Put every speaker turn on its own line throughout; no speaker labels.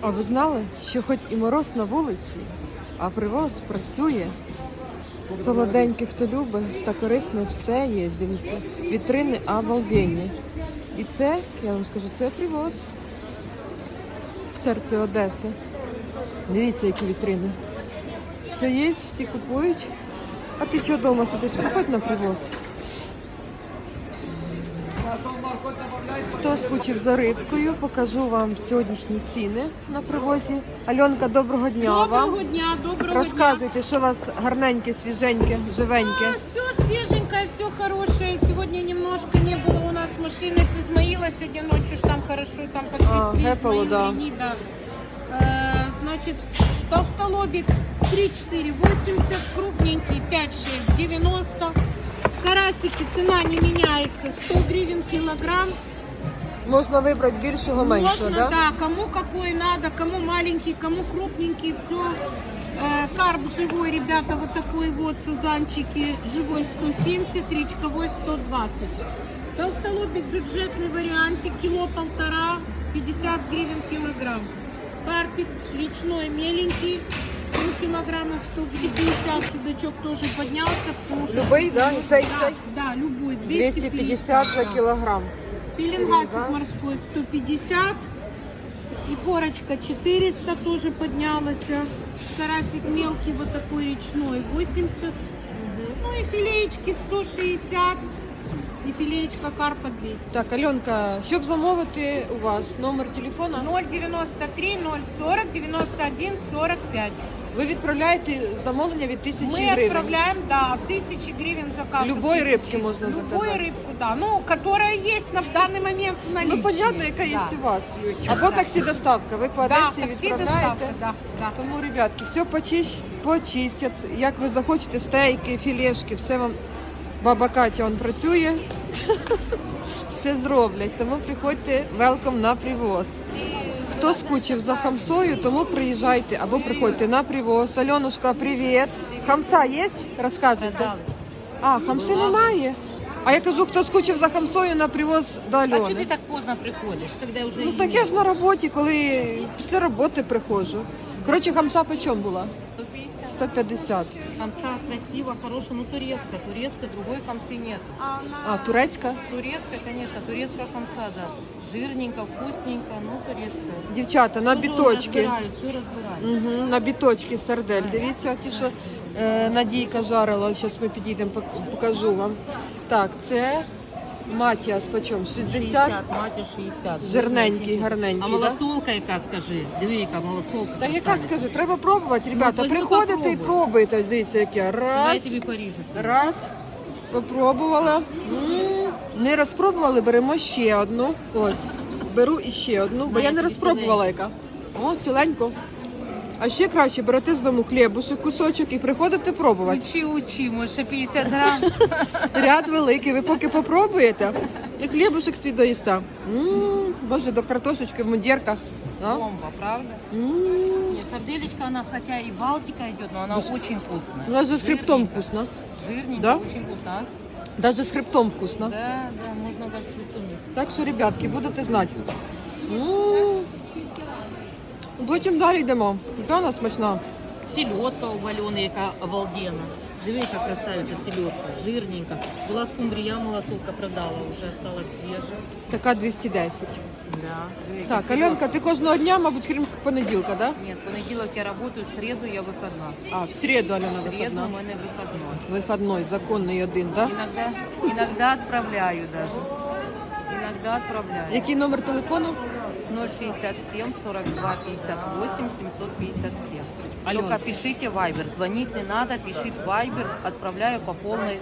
А ви знали, що хоч і мороз на вулиці, а привоз працює. Солоденьке, хто любить, та корисне все є. Дивіться, вітрини обалденні. І це, я вам скажу, це привоз. Серце Одеси. Дивіться, які вітрини. Все є, всі купують. А ти що вдома сидиш? Приходь на привоз. Хто скучив за рибкою, покажу вам сьогоднішні ціни на привозі. Альонка, доброго дня вам.
Доброго дня, доброго дня.
Розказуйте, що у вас гарненьке, свіженьке, живеньке.
Все свеженькое, все хорошее. Сегодня немножко не было у нас машины с Измаила. Сегодня ночью ж там хорошо, там
А,
подвезли
гэпало,
Измаил,
да.
Леонида. Э, значит, толстолобик 3-4, 80, крупненький 5-6, 90. Карасики, цена не меняется, 100 гривен килограмм.
Можна вибрати більшого, меншого,
Можно,
да?
да, кому какой надо, кому маленький, кому крупненький, все. карп живой, ребята, вот такой вот, сазанчики, живой 170, речковой 120. Толстолобик бюджетный вариантик, кило полтора, 50 гривен килограмм. Карпик речной меленький, ну, килограмма 150, судачок тоже поднялся, потому что...
Любой, да? Цей,
да,
цей?
да, любой,
250 за
да.
кілограм.
Пеленгасик
Пеленгас.
морской 150. И корочка 400 тоже поднялась. Карасик мелкий вот такой речной 80. Ну и филеечки 160. И филеечка карпа 200.
Так, Альонка, щоб замовити у вас номер телефона,
093 040 91 45.
ви відправляєте замовлення від тисячі
Мы
гривень.
отправляем, да, тысячи гривен заказ.
Любой
Тысячи.
рыбки можно
Любой
заказать.
рыбку, да. Ну, которая есть на в данный момент в наличии.
Ну, понятно, яка є
Да.
у вас. Або таксі доставка. Ви по
Да,
Одесі
таксі
відправляєте.
доставка, да, да.
Тому, ребятки, все почищ, почистять. Як ви захочете, стейки, філешки, все вам баба Катя он працює. Все зроблять. Тому приходьте велком на привоз. Хто скучив за хамсою, тому приїжджайте або приходьте на привоз. Альонушка, привіт. Хамса є? Розказуйте. А, хамси немає. А я кажу, хто скучив за хамсою на привоз до
А чи
Альони.
так поздно приходиш, когда вже
Ну так я ж на роботі, коли після роботи приходжу. Коротше, хамса по чому була?
150.
150.
Хамса красиво, хорошая, ну турецкая, турецкая, другой хамсы нет.
А, турецька?
Турецкая, конечно, турецкая хамса, да. Жирненько, вкусненько, ну турецкая.
Дівчата, на
Тоже
біточки.
Разбирают, все разбирают.
Угу, на біточки сардель. Дивіться, ті, що е, Надійка жарила. Зараз ми підійдемо, пок- покажу вам. Так, це матіас по чому? 60?
60, мати 60.
Жирненький, гарненький,
А
да?
малосолка яка, скажи? Диви, яка малосолка.
Та яка
красавиця.
скажи, треба пробувати, ребята.
Ну,
Приходите і
попробуй.
пробуйте. Дивіться, яке.
Давай
Раз,
я тобі поріжу. це.
раз. Попробувала. М, Не розпробували, беремо ще одну. Ось. Беру і ще одну, бо я
я
не розпробувала яка. О, ціленько. А ще краще берете з дому хлібушек, кусочок і приходите пробувати.
Учи, учи, може 50 грам.
Ряд великий. Ви поки попробуєте, і хлібушек свій доїсте. М, Боже, до картошечки в мундірках.
Бомба, правда? Нет, сарделечка, она хотя и Балтика идет, но она очень вкусная.
Вона же з хребтом вкусно.
Жирненько,
Да?
очень вкусно.
Даже з хребтом вкусно.
Да, да, можно даже с хребтом есть.
Так що, ребятки, будете знати. М. Потім далі йдемо. Яка вона смачна.
Селедка у Валены, яка обалденна. Диви, яка красавиця селедка, жирненька. Була скумбрія, малосолка продала, вже осталась свіжа.
Така 210.
Да. Диви, яка
Так,
селедка.
Альонка, ти кожного дня, мабуть, крім понеділка, да?
Ні, понеділок я працюю, в середу я виходна.
А, в середу, Альона,
В середу у
виходна.
мене виходной.
Виходной, законний один, да?
Иногда, иногда отправляю даже. Иногда отправляю.
Який номер телефону?
067 42 58 757.
Алена.
Только пишите Viber. Звонить не надо, пишите Viber. Отправляю по полной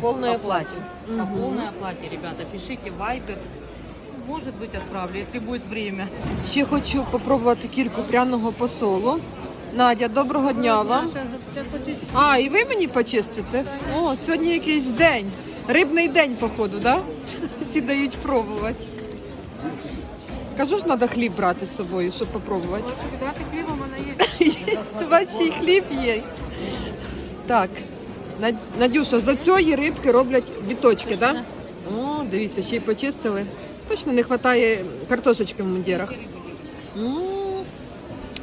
Полной
оплате.
оплате.
По полной оплате, ребята. Пишите Viber. Может быть, отправлю, если будет время.
Ще хочу попробувати кільку пряного посолу. Надя, доброго дня вам. А, і ви мені почистите? О, сьогодні якийсь день. Рибний день, походу, да? Всі дають пробувати. Кажу ж, треба хліб брати з собою, щоб попробувати. У вас ще й хліб є. Так, Надюша, з цієї рибки роблять біточки, так? Да? О, дивіться, ще й почистили. Точно не вистачає картошечки в мундірах.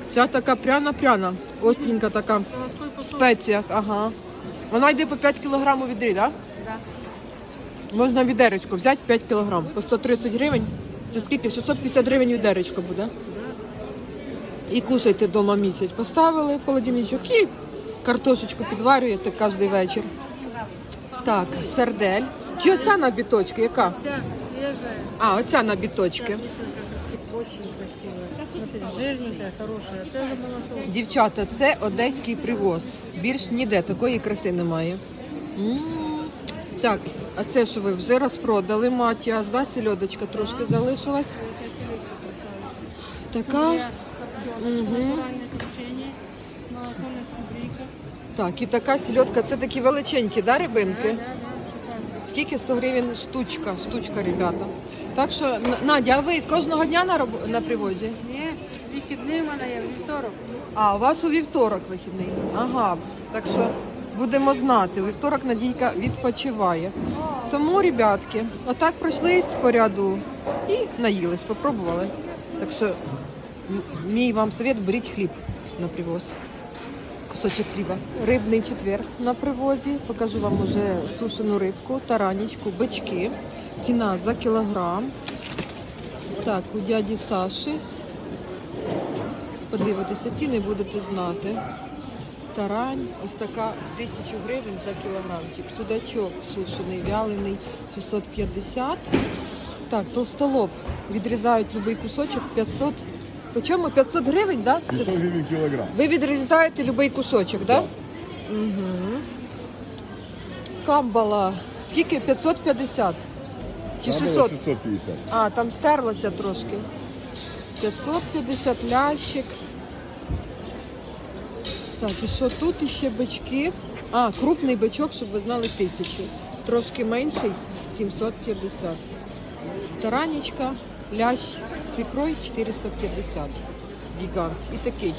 Ця така пряна-пряна, остренька така, в спеціях, ага. Вона йде по 5 кг у відрі, так?
Да.
Можна відеречко взяти 5 кг по 130 гривень. Це скільки? 650 гривень відеречко буде. І кушайте вдома місяць. Поставили в холодильничок і картошечку підварюєте кожен вечір. Так, сердель. Чи оця на біточки? Яка?
Вся свежая,
А, оця на біточки.
очень.
Дівчата, це одеський привоз. Більш ніде такої краси немає. М. Так, а це що ви вже розпродали матіас, да? Сільодочка трошки залишилась. Така.
Скумбрийка.
Так, і така сільодка, це такі величенькі, да, рибинки? Скільки 100 гривень штучка, штучка, ребята. Так що, Надя, а ви кожного дня на, роб- на привозі?
Ні, вихідний в мене є, вівторок.
А, у вас у вівторок вихідний. Ага, так що будемо знати. Вівторок Надійка відпочиває. Тому, ребятки, отак пройшлись по ряду і наїлись, попробували. Так що мій вам совет, беріть хліб на привоз. Кусочок хліба. Рибний четвер на привозі. Покажу вам уже сушену рибку, таранічку, бички. Ціна за кілограм. Так, у дяді Саші подивитися ціни, будете знати. Тарань, ось така 1000 гривень за кілограмчик. Судачок сушений, вялений 650. Так, толстолоб. Відрізають будь-який кусочок 500. По чому? 500 гривень, так? Да?
500 гривен килограмм.
Ви відрізаєте будь-який кусочок, так? Да? Угу. Камбала. Скільки? 550? Чи 600?
650.
А, там стерлося трошки. 550 лящик. Так, і що тут іще бички? А, крупний бичок, щоб ви знали, тисячу. Трошки менший 750. Таранічка, лящ з ікрою 450. Гігант. І такий.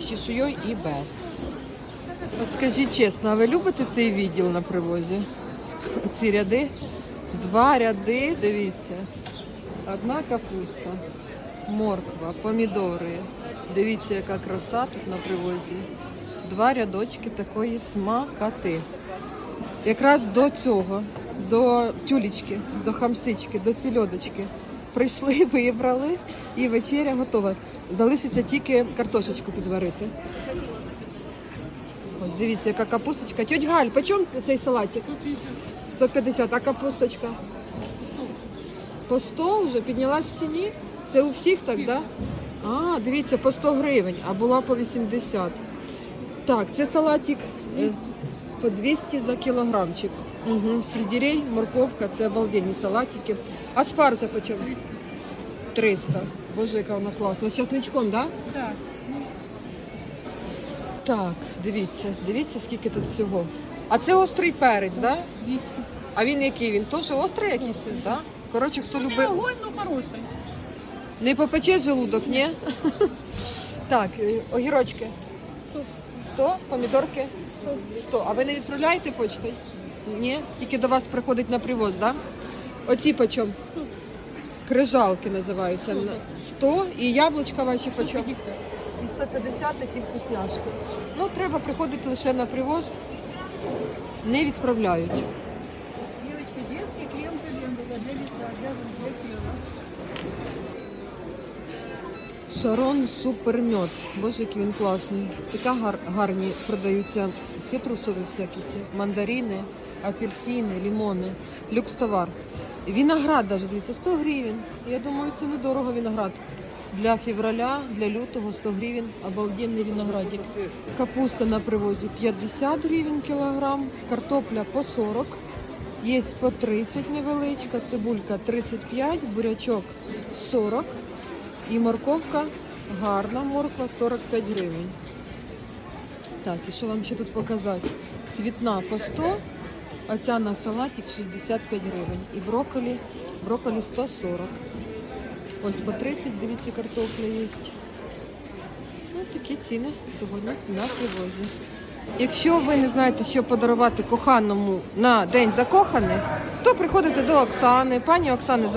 З чешуєю і без. От скажіть чесно, а ви любите цей відділ на привозі? Ці ряди? Два ряди, дивіться. Одна капуста, морква, помідори. Дивіться, яка краса тут на привозі. Два рядочки такої смакоти. Якраз до цього, до тюлечки, до хамсички, до сільодочки. Прийшли, вибрали і вечеря готова. Залишиться тільки картошечку підварити. Ось дивіться, яка капусточка. Тьоть Галь, по чому цей салатик? 150, а капусточка? По 100 вже піднялась в ціні? Це у всіх так, так? Да? А, дивіться, по 100 гривень, а була по 80. Так, це салатик е, по 200 за кілограмчик. Угу. Сельдерей, морковка, це обалденні салатики. А спаржа по чому? 300. Боже, яка вона класна. З часничком, так? Да?
Так,
Так, дивіться, дивіться, скільки тут всього. А це острий перець, так? Да?
200.
А він який? Він теж острий якийсь, так? Да? Коротше, хто любить.
Огонь, ну хороший.
Не попече желудок, ні? Так, е, огірочки.
100.
100, помідорки 100. А ви не відправляєте почтою? Ні? Тільки до вас приходить на привоз, так? Да? Оці
почом?
Крижалки називаються. На 100 і яблучка ваші почом?
50.
І 150 такі вкусняшки. Ну, треба приходити лише на привоз. Не відправляють.
Девочки, детский крем для для лица, для для тела.
Шарон супермьот. Боже, який він класний. Така гар, гарні продаються цитрусові всякі ці. Мандарини, апельсини, лімони. Люкс товар. Виноград даже, дивіться, 100 гривень. Я думаю, це недорого виноград. Для февраля, для лютого 100 гривень. Обалденний виноградик. Капуста на привозі 50 гривень кілограм. Картопля по 40. Є по 30 невеличка, цибулька 35, бурячок 40. І морковка гарна, морква 45 гривень. Так, і що вам ще тут показати? Цвітна по 100, а ця на салатик 65 гривень. І брокколі, брокколі 140. Ось по 30, дивіться, картопля є. Ну, такі ціни сьогодні на привозі. Якщо ви не знаєте, що подарувати коханому на День закоханих, то приходите до Оксани. Пані Оксани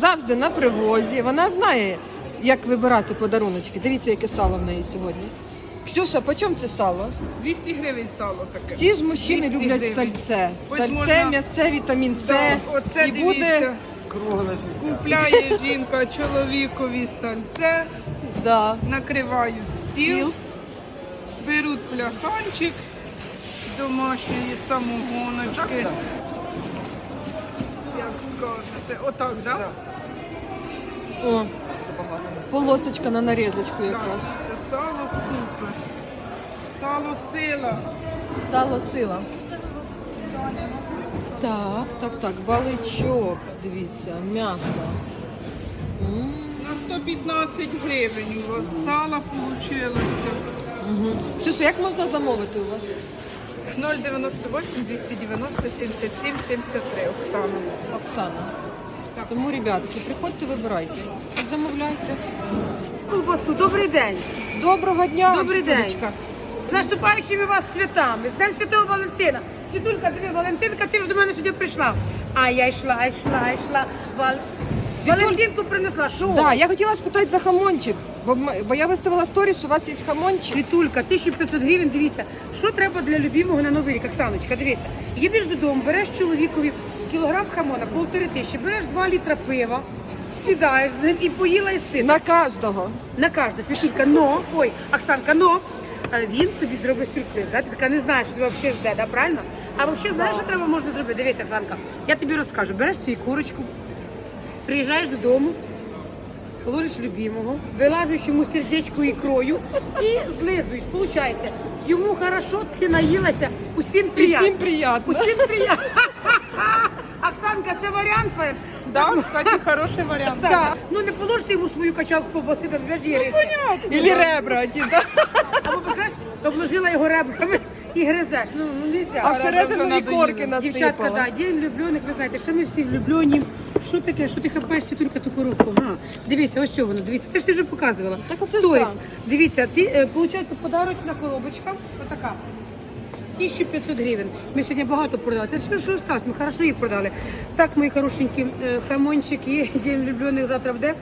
завжди на привозі. Вона знає, як вибирати подаруночки. Дивіться, яке сало в неї сьогодні. Ксюша, по чому це сало?
200 гривень сало таке.
Всі ж мужчини
200
люблять
гривень.
сальце.
Ось
Сальце,
можна-
м'ясце, вітамін С.
Так, оце
і
дивіться.
буде
Купляє жінка чоловікові сальце,
да,
накривають стіл,
стіл.
беруть пляханчик домашньої самогоночки. Як скажете, отак, так?
О, полосочка на нарізочку якраз.
Це сало супер. Сало сила.
Сало сила. Так, так, так, баличок, дивіться, м'ясо. М,
На 115 гривень у вас сала вийшло.
мгм. Ксюша, як можна замовити у вас?
098 290 77 73 Оксана.
Оксана. Тому, ребятки, приходьте, вибирайте. Замовляйте.
Колбасу, добрий день.
Доброго дня,
Добрий день. З наступаючими вас святами, з Днем Святого Валентина. Світулька, диви, Валентинка, ти ж до мене сюди прийшла. А я йшла, йшла, йшла. Вал... Валентинку принесла. Що?
Да, я хотіла спитати за хамончик, бо, м- бо я виставила сторіс, що у вас є хамончик.
Світулька, 1500 гривень, дивіться, що треба для любимого на Новий рік, Оксаночка, дивіться. Їдеш додому, береш чоловікові кілограм хамона, полтори тисячі, береш 2 літра пива, сідаєш з ним і поїла і сита.
На кожного.
На кожну світулька, но, ой, Оксанка, но він тобі зробить сюрприз. Да? Ти така не знаєш, що тебе взагалі жде, да? правильно? А взагалі знаєш, що треба можна зробити? Дивіться, Оксанка, я тобі розкажу. Береш свою курочку, приїжджаєш додому, ложиш любимого, вилажуєш йому сердечко ікрою і злизуєш. Получається, йому хорошо, ти наїлася, усім
І
приємно.
всім приємно.
Усім приємно. Оксанка, це варіант? варіант?
Да, кстати, хороший варіант.
Оксанка, ну не положите йому свою качалку ковбаси, та для жири.
Ілі ребра, ті, да?
Або знаєш, обложила його ребрами і гризеш. Ну, ну нельзя.
а всередину і корки
надоїло.
Дівчатка,
насипала.
да, день влюблених, ви знаєте, що ми всі влюблені. Що таке? Що ти хапаєш світулька ту коробку? Га. Дивіться, ось що воно, дивіться. Це ж ти вже показувала.
Так
Сторіс. Дивіться, ти, е, виходить, подарочна коробочка, отака. 1500 гривень. Ми сьогодні багато продали. Це все, що осталось. Ми хорошо їх продали. Так, мої хорошенькі е, хамончики, день влюблених завтра буде.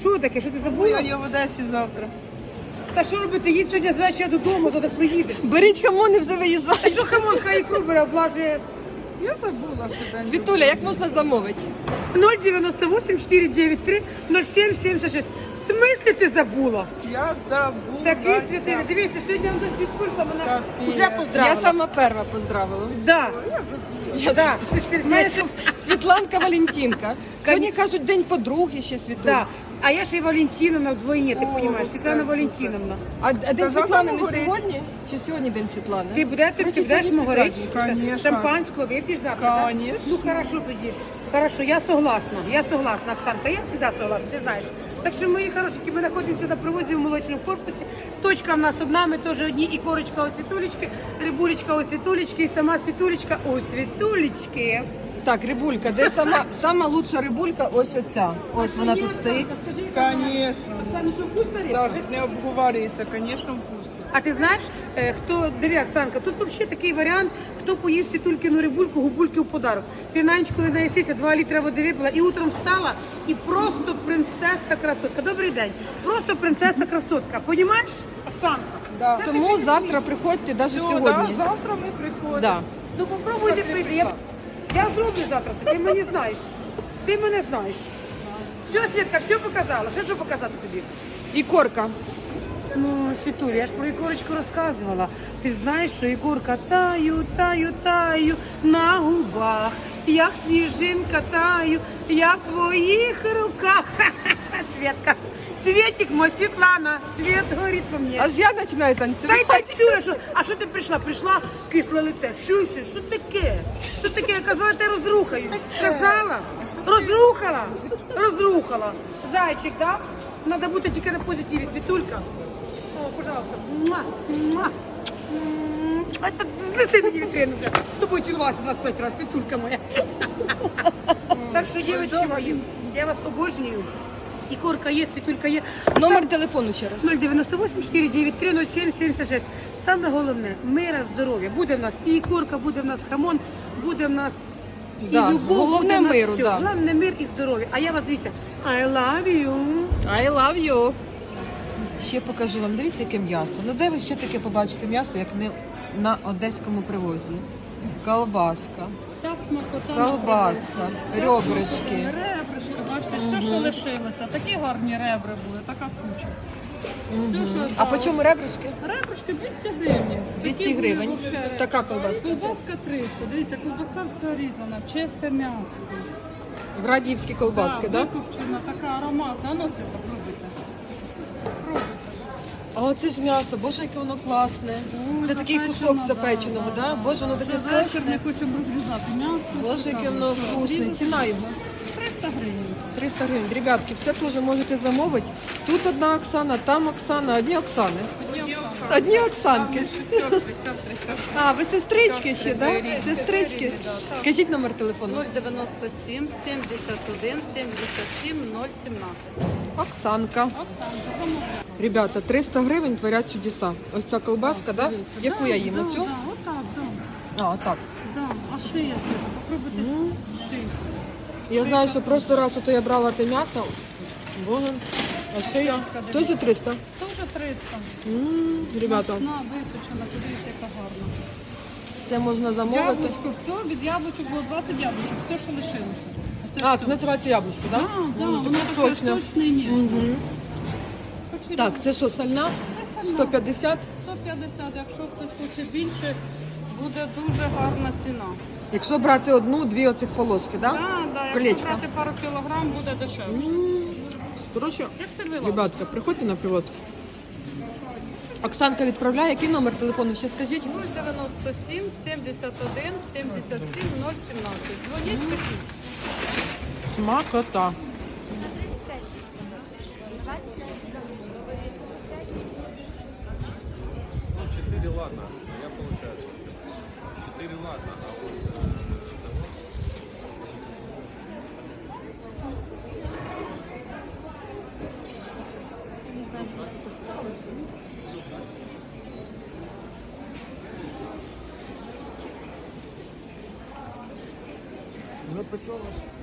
Що таке? Що ти забула?
є в Одесі завтра.
Та що робити? Їдь сьогодні з вечора додому, завтра приїдеш.
Беріть хамон і вже виїжджайте.
що хамон хай ікру бере, облажує
Я забула, що день.
Світуля, як можна замовити?
098 493 0776. В смислі ти забула?
Я забула.
Такий святий. Дивіться, сьогодні вона світкулька мене
Капець.
вже
Я сама перша поздравила.
Да. Да.
Знаєш, Світланка Валентинка. Сьогодні кажуть день подруги ще Світуля.
Да. А я ще й Валентиновна вдвоє, ти розумієш, Світлана Валентиновна.
А, а день
завтра
Світлани не сьогодні? Чи сьогодні день Світлани?
Ти будеш, ти, будеш
сьогодні
могорич?
праздник.
Конечно.
Шампанського вип'єш завтра? да?
Конечно.
Ну хорошо тоді. Хорошо, я согласна. Я согласна, Оксанка. Я завжди согласна, ти знаєш. Так що мої хорошенькі, ми знаходимося на привозі в молочному корпусі. Точка в нас одна, ми теж одні, і корочка у світулечки, рибулечка у світулечки, і сама світулечка у світулечки.
Так, рибулька, де сама, сама лучша рибулька? Ось оця. Ось вона тут стоїть.
Скажи, яка вона?
Конечно.
Оксана, що вкусна риба?
Навіть не обговорюється, звісно.
А ти знаєш, е, хто диви, Оксанка, тут взагалі такий варіант, хто поїв світулькину рибульку, губульки у подарок. Ти на ніч, коли наїсися, два літра води випила і утром встала, і просто принцеса красотка. Добрий день. Просто принцеса красотка. Понімаєш, Оксанка?
Да.
Це
Тому завтра приходьте, навіть
Все, да,
сьогодні.
завтра ми приходимо.
Да.
Ну попробуйте прийти. Я, я зроблю завтра це, ти мене знаєш. Ти мене знаєш. Все, Світка, все показала. Ще що показати тобі?
І корка.
Ну, Світуля, я ж про Ігорочку розказувала. Ти ж знаєш, що Ігорка таю, таю, таю на губах, як сніжинка таю, я в твоїх руках. Ха-ха-ха, Світка, Світик, мой Світлана, світ горить во мені.
Аж я починаю
Та й
танцювати.
танцює, що. А що ти прийшла? Прийшла кисле лице. Що ще? Що таке? Що таке? Я казала, тебе розрухаю. Казала? Розрухала? Розрухала. Зайчик, так? Да? Треба бути тільки на позитиві. Світулька. Пожалуйста. Муа, муа. Так знеси мені вітрину вже. З тобою цілувалася 25 разів, світулька моя. Так що, дівчатки мої, я вас обожнюю. І корка є, світулька є.
Номер телефону ще раз.
098 493 0776. Саме головне мира, здоров'я. Буде в нас і ікорка, буде в нас хамон, буде в нас
Да,
і любов,
головне
буде в нас
миру,
все.
да.
Головне мир і здоров'я. А я вас дивіться, I love you.
I love you. Ще покажу вам, дивіться, яке м'ясо. Ну де ви ще таке побачите м'ясо, як не на одеському привозі? Колбаска,
Вся смакота
колбаска, ребрышки.
Ребрышки, бачите, все, що лишилося. Такі гарні ребри були, така куча. Все, що
А
да.
по чому ребрышки?
Ребрышки 200 гривень.
200
Такі були
гривень.
вообще.
Така колбаска.
Колбаска 30. Дивіться, колбаса вся різана, чисте м'ясо.
В Радіївській колбаски,
да?
так? Да?
Викопчена, така ароматна. Ну, це попробуйте. Пробуйте щось.
а оце ж м'ясо, боже, яке воно класне. Це такий кусок запеченого,
да.
Боже, воно таке
Вже вечір
сочне.
не хочемо розрізати м'ясо.
Боже, яке воно вкусне. Ціна його
300 гривень.
300 гривень. Ребятки, все теж можете замовити. Тут одна Оксана, там Оксана, одні Оксани. Одні Оксанки.
Сестри, сестри, сестри.
А, ви сестрички ще, так? Сестрички. Скажіть номер телефону.
097 71 77 017.
Оксанка. Ребята, 300 гривень творять чудеса. Ось ця колбаска, да? Яку я їм? Оцю? А, отак.
Да. А шия це? Попробуйте шию.
Я знаю, що просто раз ото я брала те м'ясо. Боже, а ще я. Теж 300?
Теж 300.
М, Ребята,
На, випечена, подивіться, яка гарна.
все можна замовити.
Яблучко, все, від яблучок було 20 яблучок, все, що лишилося. Оце
А,
все.
це називається яблучко, так?
Да, да,
Воно
воно
таке сочне.
сочне і ніжне.
Мгм. Так, це що, сальна?
Це сама.
150.
150, якщо хтось хоче більше, буде дуже гарна ціна.
Якщо брати одну, дві оцих полоски, так?
Так, да, якщо брати пару кілограм, буде дешевше.
Коротше,
Як себе
ребятка, приходьте на привоз. Оксанка відправляє. Який номер телефону ще скажіть?
097 71 77 017. Дзвоніть, пишіть.
Смакота.
Ну, 4 ладно. 4 ладно, а вот э,